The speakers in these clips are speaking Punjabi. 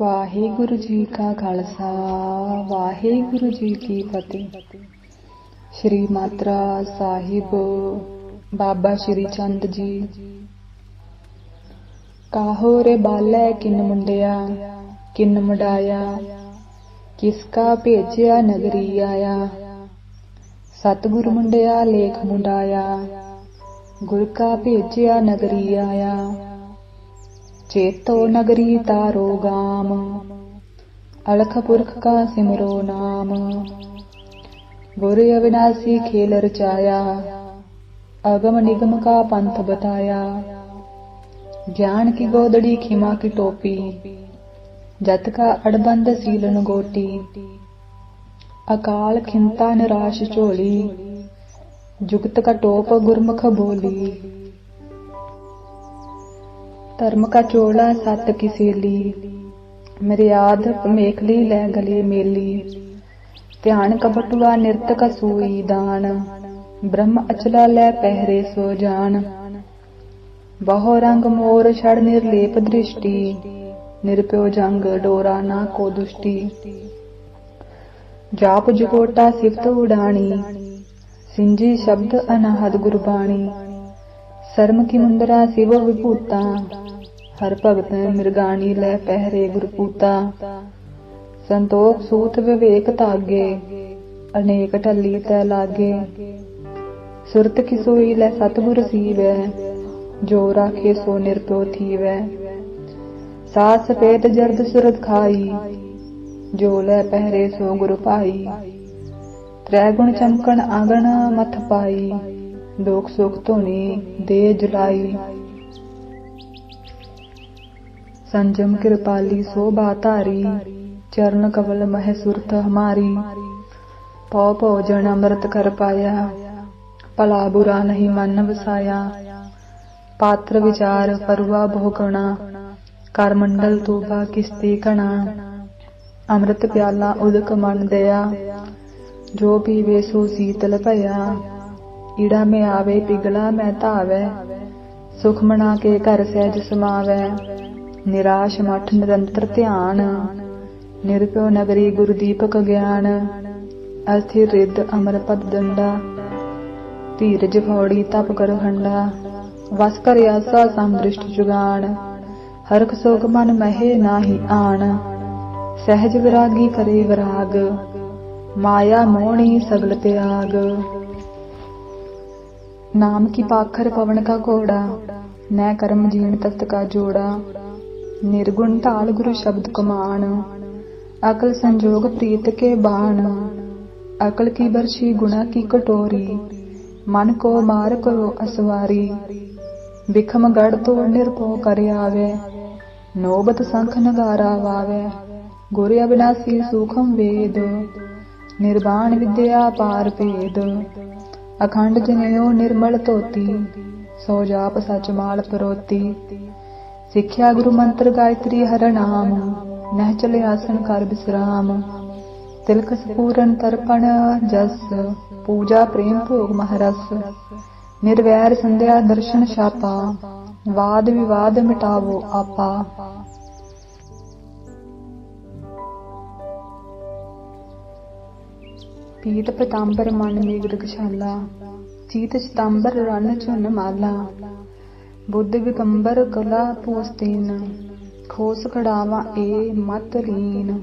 ਵਾਹਿਗੁਰੂ ਜੀ ਕਾ ਖਾਲਸਾ, ਵਾਹਿਗੁਰੂ ਜੀ ਕੀ ਫਤਿਹ। ਸ਼੍ਰੀ ਮਾਤਰਾ ਸਾਹਿਬ, ਬਾਬਾ ਸ਼੍ਰੀ ਚੰਦ ਜੀ। ਕਾਹੋ ਰੇ ਬਾਲੇ ਕਿਨ ਮੁੰਡਿਆ, ਕਿਨ ਮੁੰਡਾਇਆ, ਕਿਸ ਕਾ ਭੇਜਿਆ ਨਗਰੀ ਆਇਆ। ਸਤਿਗੁਰ ਮੁੰਡਿਆ, ਲੇਖ ਮੁੰਡਾਇਆ, ਗੁਰ ਕਾ ਭੇਜਿਆ ਨਗਰੀ ਆਇਆ। ਚੇਤੋ ਨਗਰੀ ਤਾਰੋ ਗਾਮ ਅਲਖ ਪੁਰਖ ਕਾ ਸਿਮਰੋ ਨਾਮ ਗੁਰ ਅਵਿਨਾਸੀ ਖੇਲ ਰਚਾਇਆ ਅਗਮ ਨਿਗਮ ਕਾ ਪੰਥ ਬਤਾਇਆ ਗਿਆਨ ਕੀ ਗੋਦੜੀ ਖਿਮਾ ਕੀ ਟੋਪੀ ਜਤ ਕਾ ਅੜਬੰਦ ਸੀਲਨ ਗੋਟੀ ਅਕਾਲ ਖਿੰਤਾ ਨਿਰਾਸ਼ ਝੋਲੀ ਜੁਗਤ ਕਾ ਟੋਪ ਗੁਰਮੁਖ ਬੋਲੀ ਧਰਮ ਕਾ ਚੋਲਾ ਸਤ ਕੀ ਸੇਲੀ ਮਰਿਆਦ ਮੇਖਲੀ ਲੈ ਗਲੇ ਮੇਲੀ। ਧਿਆਨ ਕਬਟੂਆ ਨਿਰਤ ਕਾ ਦਾਨ। ਬ੍ਰਹਮ ਅਚਲਾ ਲੈ ਪਹਿਰੇ ਸੋ ਜਾਣ ਬਹੁ ਰੰਗ ਮੋਰ ਛੜ ਨਿਰਲੇਪ ਦ੍ਰਿਸ਼ਟੀ। ਨਿਰਪਿਓ ਜੰਗ ਡੋਰਾ ਨਾ ਕੋ ਦੁਸ਼ਟੀ। ਜਾਪ ਜਗੋਟਾ ਸਿਫਤ ਉਡਾਣੀ। ਸਿੰਜੀ ਸ਼ਬਦ ਅਨਾਹਦ ਗੁਰਬਾਣੀ। ਸਰਮ ਕੀ ਮੁੰਦਰਾ ਸਿਵ ਵਿਭੂਤਾ। ਹਰ ਭਗਤ ਮਿਰਗਾਣੀ ਲੈ ਪਹਿਰੇ ਗੁਰਪੂਤਾ। ਸੰਤੋਖ ਸੂਤ ਵਿਵੇਕ ਤਾਗੇ ਅਨੇਕ ਢੱਲੀ ਤੈ ਲਾਗੇ। ਸੁਰਤ ਕੀ ਸੋਈ ਲੈ ਸਤਿਗੁਰ ਸੀਵੈ ਜੋ ਰਾਖੇ ਸੋ ਨਿਰਭਉ ਥੀਵੈ। ਸਾਤ ਸਪੇਤ ਜਰਦ ਸੁਰਤ ਖਾਈ, ਜੋ ਲੈ ਪਹਿਰੇ ਸੋ ਗੁਰ ਪਾਈ ਤ੍ਰੈ ਗੁਣ ਚਮਕਣ ਆਂਗਣ ਮਥ ਪਾਈ, ਦੁਖ ਸੁਖ ਧੋਣੀ ਦੇ ਜੁਲਾਈ। ਸੰਜਮ ਕਿਰਪਾਲੀ ਸੋਭਾ ਧਾਰੀ ਚਰਨ ਕਵਲ ਮਹਿ ਸੁਰਤ ਹਮਾਰੀ। ਪਉ ਭੋਜਨ ਅੰਮ੍ਰਿਤ ਕਰ ਪਾਇਆ। ਭਲਾ ਬੁਰਾ ਨਹੀਂ ਮਨ ਵਸਾਇਆ। ਪਾਤਰ ਵਿਚਾਰ ਪਰਵਾ ਭੋਗਣਾ ਕਰ ਮੰਡਲ ਤੋਬਾ ਕਿਸਤੀ ਕਣਾ। ਅੰਮ੍ਰਿਤ ਪਿਆਲਾ ਉਦਕ ਮਨ ਦਿਆ ਜੋ ਪੀਵੇ ਸੋ ਸੀਤਲ ਭਇਆ। ਈੜਾ ਮੇ ਆਵੇ ਪਿਗਲਾ ਮੈਂ ਧਾਵੈ। ਸੁਖ ਮਨਾ ਕੇ ਘਰ ਸਹਿਜ ਸਮਾਵੈ। ਨਿਰਾਸ਼ ਮਠ ਨਿਰੰਤਰ ਧਿਆਨ। ਨਿਰਭਉ ਨਗਰੀ ਗੁਰ ਦੀਪਕ ਗਿਆਨ। ਅਸਥਿਰ ਰਿੱਧ ਅਮਰ ਦੰਡਾ। ਧੀਰਜ ਫੌੜੀ ਤਪ ਕਰ ਹੰਡਾ। ਵਸ ਕਰ ਆਸਾ ਸੰਦ੍ਰਿਸ਼ਟ ਜੁਗਾਨ। ਹਰਖ ਸੋਗ ਮਨ ਮਹਿ ਨਾਹੀ ਆਣ। ਸਹਿਜ ਵਿਰਾਗੀ ਕਰੇ ਵਿਰਾਗ। ਮਾਇਆ ਮੋਹਣੀ ਸਗਲ ਤਿਆਗ। ਨਾਮ ਕੀ ਪਾਖਰ ਪਵਨ ਕਾ ਘੋੜਾ? ਨੈ ਕਰਮ ਜੀਣ ਤਤ ਕਾ ਜੋੜਾ। ਨਿਰਗੁਣ ਢਾਲ ਗੁਰੂ ਸ਼ਬਦ ਕਮਾਨ। ਅਕਲ ਸੰਜੋਗ ਪ੍ਰੀਤ ਕੇ ਬਾਣ। ਅਕਲ ਕੀ ਬਰਸ਼ੀ ਗੁਣਾ ਕੀ ਕਟੋਰੀ। ਮਨ ਕੋ ਮਾਰ ਕਰੋ ਅਸਵਾਰੀ। ਵਿਖਮ ਗੜ ਤੋੜ ਨਿਰਭਉ ਕਰ ਆਵੇ। ਨੋਬਤ ਸੰਖ ਨਗਾਰਾ ਵਾਵੇ। ਗੁਰ ਅਬਿਨਾਸੀ ਸੂਖਮ ਵੇਦ। ਨਿਰਵਾਣ ਵਿਦਿਆ ਪਾਰ ਭੇਦ। ਅਖੰਡ ਜਨਿਓ ਨਿਰਮਲ ਧੋਤੀ। ਸੋ ਜਾਪ ਸਚ ਮਾਲ ਪਰੋਤੀ। ਸਿੱਖਿਆ ਗੁਰੂ ਮੰਤਰ ਗਾਇਤਰੀ ਹਰ ਨਾਮ, ਨਹਿ ਚਲੇ ਆਸਨ ਕਰ ਬਿਸਰਾਮ। ਤਿਲਕ ਸਪੂਰਨ ਤਰਪਣ ਜਸ, ਪੂਜਾ ਪ੍ਰੇਮ ਭੋਗ ਮਹਰਸ। ਨਿਰਵੈਰ ਸੰਧਿਆ ਦਰਸ਼ਨ ਛਾਪਾ, ਵਾਦ ਵਿਵਾਦ ਮਿਟਾਵੋ ਆਪਾ। ਪੀਤ ਪਤਾੰਬਰ ਮਨ ਮੇਗੜ ਗਸ਼ਾਲਾ ਚੀਤ ਚਤਾੰਬਰ ਰਣ ਝੁਨ ਮਾਲਾ। ਬੁੱਧ ਵਿਕੰਬਰ ਕਲਾ ਪੋਸਤੀਨ, ਖੋਸ ਖੜਾਵਾ ਏ ਮਤ ਲੀਨ,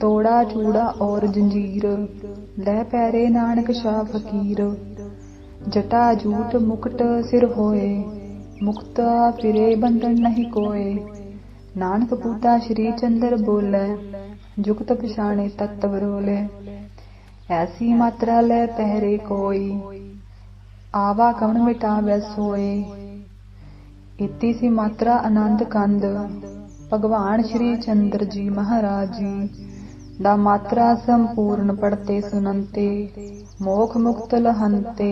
ਤੋੜਾ ਚੂੜਾ ਔਰ ਜੰਜੀਰ, ਲੈ ਪੈਰੇ ਨਾਨਕ ਸ਼ਾ ਫਕੀਰ। ਜਟਾ ਜੂਟ ਮੁਕਟ ਸਿਰ ਹੋਏ, ਮੁਕਤਾ ਫਿਰੇ ਬੰਧਨ ਨਹੀਂ ਕੋਏ। ਨਾਨਕ ਪੂਤਾ ਸ਼੍ਰੀ ਚੰਦਰ ਬੋਲੇ, ਜੁਗਤ ਪਛਾਣੇ ਤਤਵ ਰੋਲੇ ਐਸੀ ਮਾਤਰਾ ਲੈ ਪਹਿਰੇ ਕੋਈ, ਆਵਾ ਕਵਣ ਮਿਟਾਵੈ ਸੋਏ। ਇਤੀ ਸੀ ਮਾਤਰਾ ਆਨੰਦ ਕੰਦ ਭਗਵਾਨ ਸ਼੍ਰੀ ਚੰਦਰ ਜੀ ਮਹਾਰਾਜ ਜੀ ਦਾ ਮਾਤਰਾ ਸੰਪੂਰਨ ਪੜਤੇ ਸੁਨੰਤੇ ਮੋਖ ਮੁਕਤ ਲਹੰਤੇ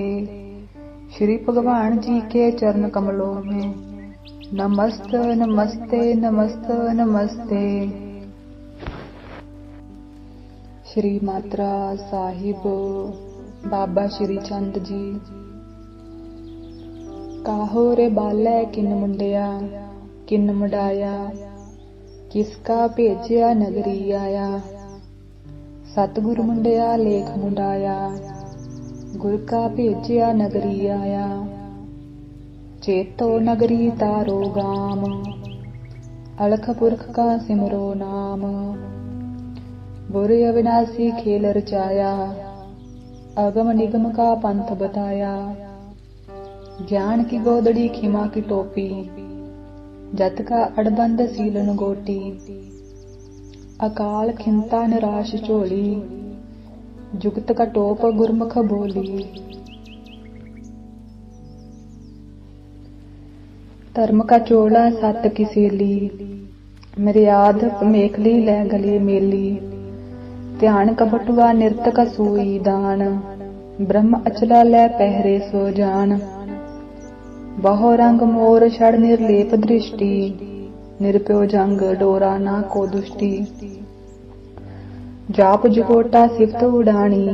ਸ਼੍ਰੀ ਭਗਵਾਨ ਜੀ ਕੇ ਚਰਨ ਕਮਲੋਂ ਮੈਂ ਨਮਸਤ ਨਮਸਤੇ ਨਮਸਤ ਨਮਸਤੇ ਸ਼੍ਰੀ ਮਾਤਰਾ ਸਾਹਿਬ ਬਾਬਾ ਸ਼੍ਰੀ ਚੰਦ ਜੀ ਕਾਹੋ ਰੇ ਬਾਲੇ ਕਿਨ ਮੁੰਡਿਆ, ਕਿਨ ਮੁੰਡਾਇਆ, ਕਿਸ ਭੇਜਿਆ ਨਗਰੀ ਆਇਆ। ਸਤਿਗੁਰ ਮੁੰਡਿਆ, ਲੇਖ ਮੁੰਡਾਇਆ, ਗੁਰ ਕਾ ਭੇਜਿਆ ਨਗਰੀ ਆਇਆ। ਚੇਤੋ ਨਗਰੀ ਤਾਰੋ ਗਾਮ, ਅਲਖ ਪੁਰਖ ਕਾ ਸਿਮਰੋ ਨਾਮ। ਬੁਰੇ ਅਵਿਨਾਸੀ ਖੇਲ ਰਚਾਇਆ, ਅਗਮ ਨਿਗਮ ਕਾ ਪੰਥ ਬਤਾਇਆ। ਗਿਆਨ ਕੀ ਗੋਦੜੀ ਖਿਮਾ ਕੀ ਟੋਪੀ, ਜਤ ਕਾ ਅੜਬੰਦ ਸੀਲਨ ਗੋਟੀ, ਅਕਾਲ ਖਿੰਤਾ ਨਿਰਾਸ਼ ਝੋਲੀ, ਜੁਗਤ ਕਾ ਟੋਪ ਗੁਰਮੁਖ ਬੋਲੀ। ਧਰਮ ਕਾ ਚੋਲਾ ਸਤ ਕੀ ਸੇਲੀ ਮਰਿਆਦ ਮੇਖਲੀ ਲੈ ਗਲੇ ਮੇਲੀ। ਧਿਆਨ ਕਬਟਵਾ ਨਿਰਤ ਕਾ ਸੂਈ ਦਾਨ, ਬ੍ਰਹਮ ਅਚਲਾ ਲੈ ਪਹਿਰੇ ਸੋ ਜਾਣ ਬਹੁ ਰੰਗ ਮੋਰ ਛੜ ਨਿਰਲੇਪ ਦ੍ਰਿਸ਼ਟੀ ਨਿਰਪਿਓ ਜੰਗ ਡੋਰਾ ਨਾ ਕੋ ਦੁਸ਼ਟੀ। ਜਾਪ ਜੁਗੋਟਾ ਸਿਫਤ ਉਡਾਣੀ,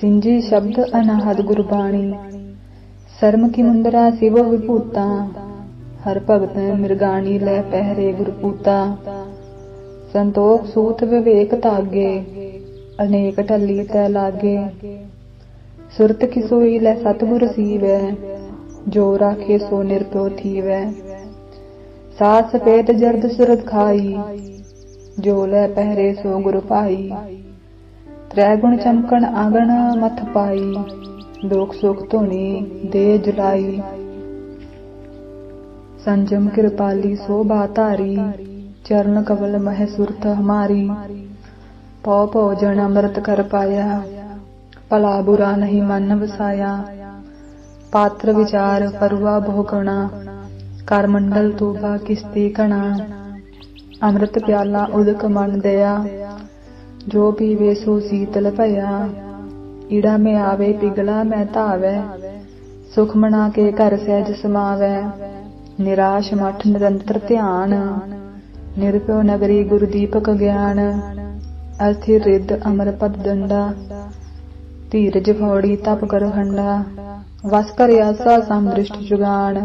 ਸਿੰਜੀ ਸ਼ਬਦ ਅਨਾਹਦ ਗੁਰਬਾਣੀ। ਸਰਮ ਕੀ ਮੁੰਦਰਾ ਸਿਵ ਵਿਭੂਤਾ, ਹਰ ਭਗਤ ਮਿਰਗਾਣੀ ਲੈ ਪਹਿਰੇ ਗੁਰਪੂਤਾ। ਸੰਤੋਖ ਸੂਤ ਵਿਵੇਕ ਤਾਗੇ ਅਨੇਕ ਢੱਲੀ ਤੈ ਲਾਗੇ। ਸੁਰਤ ਕੀ ਸੋਈ ਲੈ ਸਤਿਗੁਰ ਸੀਵੈ ਜੋ ਰਾਖੇ ਸੋ ਨਿਰਭਉ ਥੀਵੈ। ਸਾਤ ਸਪੇਤ ਜਰਦ ਸੁਰਤ ਖਾਈ, ਜੋ ਲੈ ਪਹਿਰੇ ਸੋ ਗੁਰ ਪਾਈ ਤ੍ਰੈ ਗੁਣ ਚਮਕਣ ਆਗਣ ਮਥ ਪਾਈ ਦੁਖ ਸੁਖ ਧੋਣੀ ਦੇ ਜੁਲਾਈ। ਸੰਜਮ ਕਿਰਪਾਲੀ ਸੋਭਾ ਧਾਰੀ, ਚਰਨ ਕਵਲ ਮਹਿ ਸੁਰਤ ਹਮਾਰੀ। ਪਉ ਭੋਜਨ ਅੰਮ੍ਰਿਤ ਕਰ ਪਾਇਆ, ਭਲਾ ਬੁਰਾ ਨਹੀਂ ਮਨ ਵਸਾਇਆ। ਪਾਤਰ ਵਿਚਾਰ ਪਰਵਾ ਭੋਗਣਾ ਕਰ ਮੰਡਲ ਤੂਬਾ ਕਿਸਤੀ ਕਣਾ। ਅੰਮ੍ਰਿਤ ਪਿਆਲਾ ਉਦਕ ਮਨ ਦਿਆ ਜੋ ਪੀਵੇ ਸੋ ਸੀਤਲ ਭਇਆ। ਈੜਾ ਮੇ ਆਵੇ ਪਿਗਲਾ ਮੈਂ ਧਾਵੈ, ਸੁਖ ਮਨਾ ਕੇ ਘਰ ਸਹਿਜ ਸਮਾਵੈ। ਨਿਰਾਸ਼ ਮਠ ਨਿਰੰਤਰ ਧਿਆਨ, ਨਿਰਭਉ ਨਗਰੀ ਗੁਰਦੀਪਕ ਗਿਆਨ। ਅਸਥਿਰ ਰਿੱਧ ਅਮਰ ਦੰਡਾ, ਧੀਰਜ ਫੌੜੀ ਤਪ ਕਰ ਹੰਡਾ। ਵਸ ਕਰ ਆਸਾ ਸੰਦ੍ਰਿਸ਼ਟ ਜੁਗਾਨ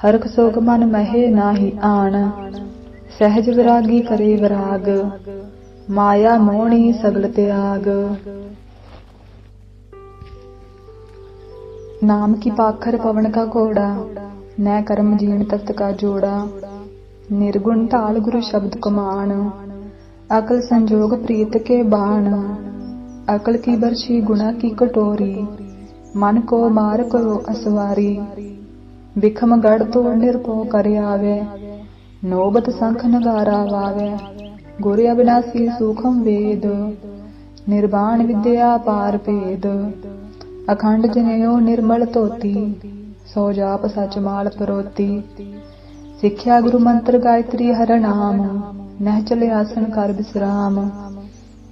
ਹਰਖ ਸੋਗ ਮਨ ਮਹਿ ਨਾਹੀ ਆਣ। ਸਹਿਜ ਵਿਰਾਗੀ ਕਰੇ ਵਿਰਾਗ, ਮਾਇਆ ਮੋਹਣੀ ਸਗਲ ਤਿਆਗ। ਨਾਮ ਕੀ ਪਾਖਰ ਪਵਨ ਕਾ ਘੋੜਾ, ਨੈ ਕਰਮ ਜੀਣ ਤਤ ਕਾ ਜੋੜਾ। ਨਿਰਗੁਣ ਢਾਲ ਗੁਰੂ ਸ਼ਬਦ ਕਮਾਨ ਅਕਲ ਸੰਜੋਗ ਪ੍ਰੀਤ ਕੇ ਬਾਣ। ਅਕਲ ਕੀ ਬਰਸ਼ੀ ਗੁਣਾ ਕੀ ਕਟੋਰੀ ਮਨ ਕੋ ਮਾਰ ਕਰੋ ਅਸਵਾਰੀ। ਬਿਖਮ ਗੜ ਤੋੜ ਨਿਰਪੋ ਕਰ ਆਵੇ। ਨੋਬਤ ਸੰਖ ਨਗਾਰਾ ਵਾਵੇ। ਗੁਰ ਅਬਿਨਾਸੀ ਸੂਖਮ ਵੇਦ। ਨਿਰਵਾਣ ਵਿਦਿਆ ਪਾਰ ਭੇਦ। ਅਖੰਡ ਜਨੇਓ ਨਿਰਮਲ ਧੋਤੀ। ਸੋ ਜਾਪ ਸਚ ਮਾਲ ਪਰੋਤੀ। ਸਿੱਖਿਆ ਗੁਰੂ ਮੰਤਰ ਗਾਇਤਰੀ ਹਰ ਨਾਮ। ਨਹਿ ਚਲੇ ਆਸਣ ਕਰ ਬਿਸਰਾਮ।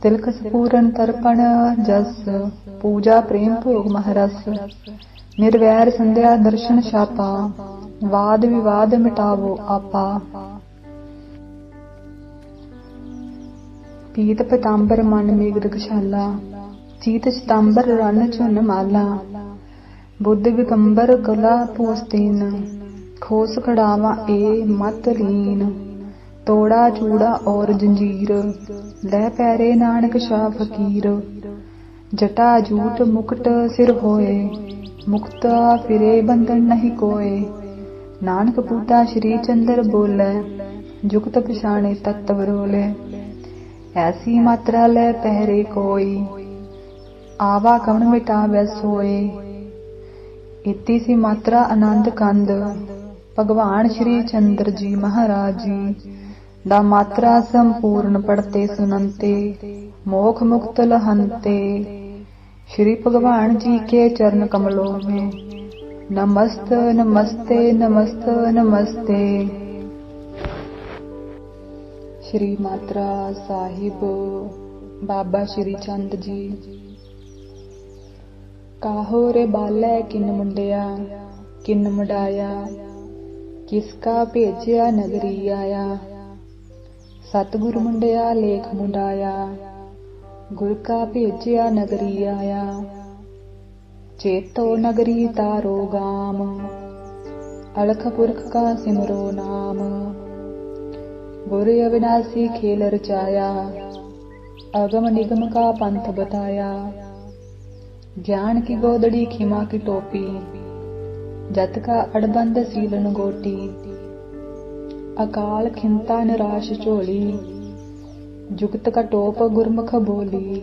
ਤਿਲਕ ਸਪੂਰਨ ਤਰਪਣ ਜਸ ਪੂਜਾ ਪ੍ਰੇਮ ਭੋਗ ਮਹਰਸ ਨਿਰਵੈਰ ਸੰਧਿਆ ਦਰਸ਼ਨ ਛਾਪਾ ਵਾਦ ਵਿਵਾਦ ਮਿਟਾਵੋ ਆਪਾ ਪੀਤ ਪਤਾੰਬਰ ਮਨ ਮੇਗ ਰਖਸ਼ਾਲਾ ਚੀਤ ਚਤੰਬਰ ਰਨ ਚੁਨ ਮਾਲਾ ਬੁੱਧ ਵਿਕੰਬਰ ਕਲਾ ਪੋਸਤੀਨ ਖੋਸ ਖੜਾਵਾ ਏ ਮਤ ਲੀਨ ਤੋੜਾ ਚੂੜਾ ਔਰ ਜੰਜੀਰ, ਲੈ ਪੈਰੇ ਨਾਨਕ ਸ਼ਾਹ ਫਕੀਰ। ਜਟਾ ਜੂਟ ਮੁਕਟ ਸਿਰ ਹੋਏ, ਮੁਕਤਾ ਫਿਰੇ ਬੰਧਨ ਨਹੀਂ ਕੋਏ। ਨਾਨਕ ਪੂਤਾ ਸ਼੍ਰੀ ਚੰਦਰ ਬੋਲੇ, ਜੁਗਤ ਪਛਾਣੇ ਤਤਵ ਰੋਲੇ ਐਸੀ ਮਾਤਰਾ ਲੈ ਪਹਿਰੇ ਕੋਈ, ਆਵਾ ਕਵਣ ਮਿਟਾਵੈ ਸੋਏ। ਇਤੀ ਸੀ ਮਾਤਰਾ ਆਨੰਦ ਕੰਦ, ਭਗਵਾਨ ਸ਼੍ਰੀ ਚੰਦਰ ਜੀ ਮਹਾਰਾਜ ਜੀ। ਦਾ ਮਾਤਰਾ ਸੰਪੂਰਨ ਪੜਤੇ ਸੁਨੰਤੇ ਮੋਖ ਮੁਕਤ ਲਹੰਤੇ श्री भगवान जी के चरण कमलों में नमस्त नमस्ते नमस्त नमस्ते श्री मात्रा साहिब बाबा श्री चंद जी ਕਾਹੋ ਰੇ ਬਾਲੇ ਕਿਨ ਮੁੰਡਿਆ ਕਿਨ ਮੁੰਡਾਇਆ ਕਿਸ ਕਾ ਭੇਜਿਆ ਨਗਰੀ ਆਇਆ ਸਤਿਗੁਰ ਮੁੰਡਿਆ ਲੇਖ ਮੁੰਡਾਇਆ ਗੁਰ ਕਾ ਭੇਜਿਆ ਨਗਰੀ ਆਇਆ ਚੇਤੋ ਨਗਰੀ ਤਾਰੋ ਗਾਮ ਅਲਖ ਪੁਰਖ ਕਾ ਸਿਮਰੋ ਨਾਮ गुर अविनाशी खेल रचाया अगम निगम का पंथ बताया ज्ञान की गोदड़ी खिमा की टोपी जत का अड़बंद सीलन गोटी ਅਕਾਲ ਖਿੰਤਾ ਨਿਰਾਸ਼ ਝੋਲੀ, ਜੁਗਤ ਕਾ ਟੋਪ ਗੁਰਮਖ ਬੋਲੀ।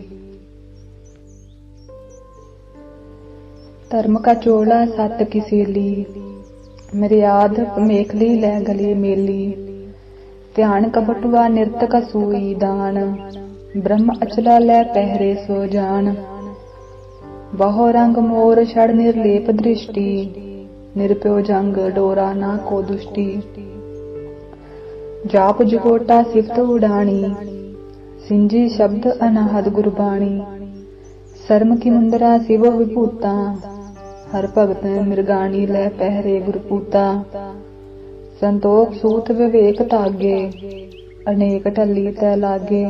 ਧਰਮ ਕਾ ਚੋਲਾ ਸਤ ਕਿਸੀਲੀ ਮਰਿਆਦ ਪਮੇਖਲੀ ਲੈ ਗਲੇ ਮੇਲੀ। ਧਿਆਨ ਕਬਟੂਆ ਨਿਰਤ ਨਿਰਤਕ ਸੂਈ ਦਾਨ, ਬ੍ਰਹਮ ਅਚਲਾ ਲੈ ਪਹਿਰੇ ਸੋ ਜਾਣ ਬਹੁ ਰੰਗ ਮੋਰ ਛੜ ਨਿਰਲੇਪ ਦ੍ਰਿਸ਼ਟੀ ਨਿਰਪਿਓ ਜੰਗ ਡੋਰਾ ਨਾ ਕੋ ਦੁਸ਼ਟੀ। ਜਾਪ ਜਗੋਟਾ ਸਿਫਤ ਉਡਾਣੀ, ਸਿੰਜੀ ਸ਼ਬਦ ਅਨਹਦ ਗੁਰਬਾਣੀ, ਸਰਮ ਕੀ ਮੁੰਦਰਾ ਸਿਵ ਵਿਭੂਤਾ, ਹਰ ਭਗਤ ਮਿਰਗਾਣੀ ਲੈ ਪਹਿਰੇ ਗੁਰਪੂਤਾ। ਸੰਤੋਖ ਸੂਤ ਵਿਵੇਕ ਤਾਗੇ ਅਨੇਕ ਢੱਲੀ ਤੈ ਲਾਗੇ।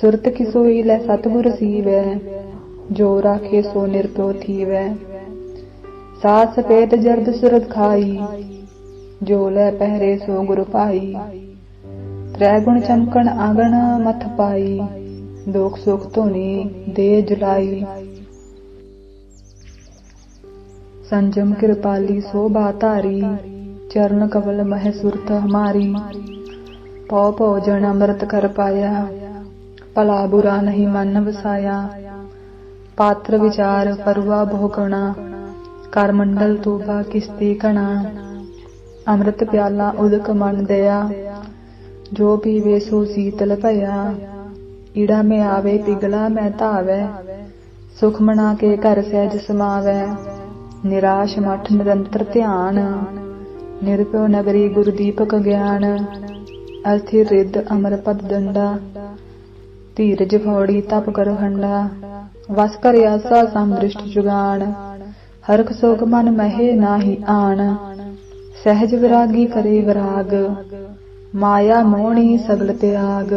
ਸੁਰਤ ਕੀ ਸੋਈ ਲੈ ਸਤਿਗੁਰ ਸੀਵੈ, ਜੋ ਰਾਖੇ ਸੋ ਨਿਰਭਉ ਥੀਵੈ। ਸਾਤ ਸਪੇਤ ਜਰਦ ਸੁਰਤ ਖਾਈ ਜੋ ਲੈ ਪਹਿਰੇ ਸੋ ਗੁਰ ਪਾਈ ਤ੍ਰੈ ਗੁਣ ਚਮਕਣ ਆਗਣ ਮਥ ਪਾਈ। ਦੁਖ ਸੁਖ ਧੋਨੀ ਦੇ ਜੁਲਾਈ। ਸੰਜਮ ਕਿਰਪਾਲੀ ਸੋਭਾ ਧਾਰੀ। ਚਰਨ ਕਮਲ ਮਹਿ ਸੁਰਤ ਹਮਾਰੀ। ਪਉ ਪਉ ਜਨ ਅੰਮ੍ਰਿਤ ਕਰ ਪਾਇਆ। ਭਲਾ ਬੁਰਾ ਨਹੀਂ ਮਨ ਵਸਾਇਆ। ਪਾਤਰ ਵਿਚਾਰ ਪਰਵਾ ਬਹੁ ਕਣਾ ਕਰ ਮੰਡਲ ਤੋਬਾ ਕਿਸਤੀ ਕਣਾ। ਅੰਮ੍ਰਿਤ ਪਿਆਲਾ ਉਦਕ ਮਨ ਦਿਆ ਜੋ ਪੀਵੇ ਸੋ ਸੀਤਲ ਭਇਆ। ਈੜਾ ਮੈਂ ਆਵੇ ਪਿਗਲਾ ਮੈਂ ਧਾਵੈ। ਸੁਖ ਮਨਾ ਕੇ ਘਰ ਸਹਿਜ ਸਮਾਵੈ। ਨਿਰਾਸ਼ ਮਠ ਨਿਰੰਤਰ ਧਿਆਨ। ਨਿਰਭਉ ਨਗਰੀ ਗੁਰਦੀਪਕ ਗਿਆਨ। ਅਸਥਿਰ ਰਿੱਧ ਅਮਰ ਪਦ ਦੰਡਾ। ਧੀਰਜ ਫੌੜੀ ਤਪ ਕਰ ਹੰਡਾ। ਵਸ ਕਰ ਆਸਾ ਸੰਦ੍ਰਿਸ਼ਟ ਜੁਗਾਨ। ਹਰਖ ਸੋਗ ਮਨ ਮਹਿ ਨਾਹੀ ਆਣ। ਸਹਿਜ ਵਿਰਾਗੀ ਕਰੇ ਵਿਰਾਗ, ਮਾਇਆ ਮੋਹਣੀ ਸਗਲ ਤਿਆਗ।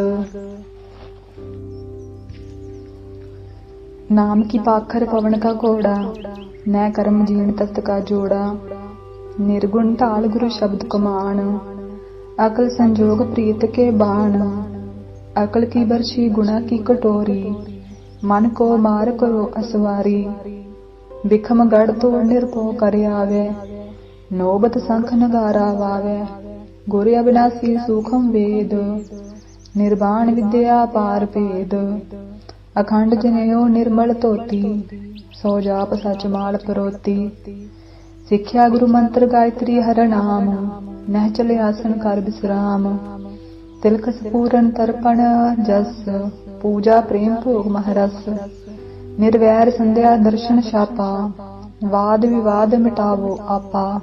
ਨਾਮ ਕੀ ਪਾਖਰ ਪਵਨ ਕਾ ਘੋੜਾ, ਮੈਂ ਕਰਮ ਜੀਣ ਤਖਤ ਕਾ ਜੋੜਾ। ਨਿਰਗੁਣ ਢਾਲ ਗੁਰੂ ਸ਼ਬਦ ਕਮਾਨ, ਅਕਲ ਸੰਜੋਗ ਪ੍ਰੀਤ ਕੇ ਬਾਣ। ਅਕਲ ਕੀ ਬਰਛੀ ਗੁਣਾ ਕੀ ਕਟੋਰੀ, ਮਨ ਕੋ ਮਾਰ ਕਰੋ ਅਸਵਾਰੀ। ਬਿਖਮ ਗੜ ਤੋੜ ਨਿਰਭਉ ਕਰ ਆਵੇ ਨੋਬਤ ਸੰਖ ਨਗਾਰਾ ਵਾਵੇ, ਗੁਰ ਅਬਿਨਾਸੀ ਸੂਖਮ ਵੇਦ, ਨਿਰਵਾਣ ਵਿਦਿਆ ਪਾਰ ਭੇਦ, ਅਖੰਡ ਜਨਿਓ ਨਿਰਮਲ ਧੋਤੀ, ਸੋ ਜਾਪ ਸਚ ਮਾਲ ਪਰੋਤੀ, ਸਿੱਖਿਆ ਗੁਰੂ ਮੰਤਰ ਗਾਇਤਰੀ ਹਰ ਨਾਮ, ਨਹਿ ਚਲੇ ਆਸਨ ਕਰ ਬਿਸਰਾਮ, ਤਿਲਕ ਸਪੂਰਨ ਤਰਪਣ ਜਸ, ਪੂਜਾ ਪ੍ਰੇਮ ਭੋਗ ਮਹਰਸ, ਨਿਰਵੈਰ ਸੰਧਿਆ ਦਰਸ਼ਨ ਛਾਪਾ ਵਾਦ ਵਿਵਾਦ ਮਿਟਾਵੋ ਆਪਾ।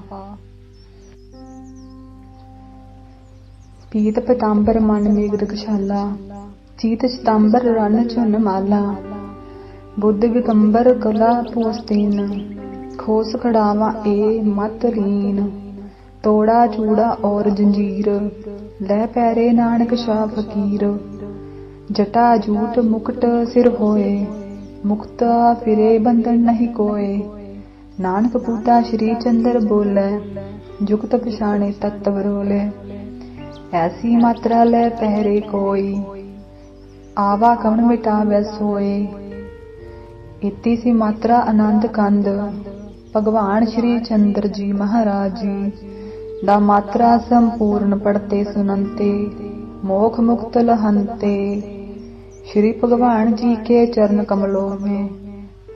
ਪੀਤ ਪਟਾੰਬਰ ਮਨ ਮੇਗ ਰਖਸ਼ਾਲਾ, ਚੀਤ ਸਤੰਬਰ ਰਨ ਚੁਨ ਮਾਲਾ। ਬੁੱਧ ਵਿਕੰਬਰ ਕਲਾ ਪੋਸਤੀਨ, ਖੋਸ ਖੜਾਵਾ ਏ ਮਤ ਲੀਨ। ਤੋੜਾ ਚੂੜਾ ਔਰ ਜੰਜੀਰ, ਲੈ ਪੈਰੇ ਨਾਨਕ ਸ਼ਾਹ ਫਕੀਰ। ਜਟਾ ਜੂਟ ਮੁਕਟ ਸਿਰ ਹੋਏ, ਮੁਕਤਾ ਫਿਰੇ ਬੰਧਨ ਨਹੀਂ ਕੋਏ। ਨਾਨਕ ਪੂਤਾ ਸ਼੍ਰੀ ਚੰਦਰ ਬੋਲੇ ਜੁਗਤ ਪਛਾਣੇ ਤਤਵ ਰੋਲੇ ਐਸੀ ਮਾਤਰਾ ਲੈ ਪਹਿਰੇ ਕੋਈ, ਆਵਾ ਕਵਣ ਮਿਟਾਵੇ ਸੋਏ। ਇਤੀ ਸੀ ਮਾਤਰਾ ਆਨੰਦ ਕੰਦ, ਭਗਵਾਨ ਸ਼੍ਰੀ ਚੰਦਰ ਜੀ ਮਹਾਰਾਜ ਜੀ, ਦਾ ਮਾਤਰਾ ਸੰਪੂਰਨ ਪੜਤੇ ਸੁਨੰਤੇ, ਮੋਖ ਮੁਕਤ ਲਹੰਤੇ। ਸ਼੍ਰੀ ਭਗਵਾਨ ਜੀ ਕੇ ਚਰਨ ਕਮਲੋਂ ਮੇ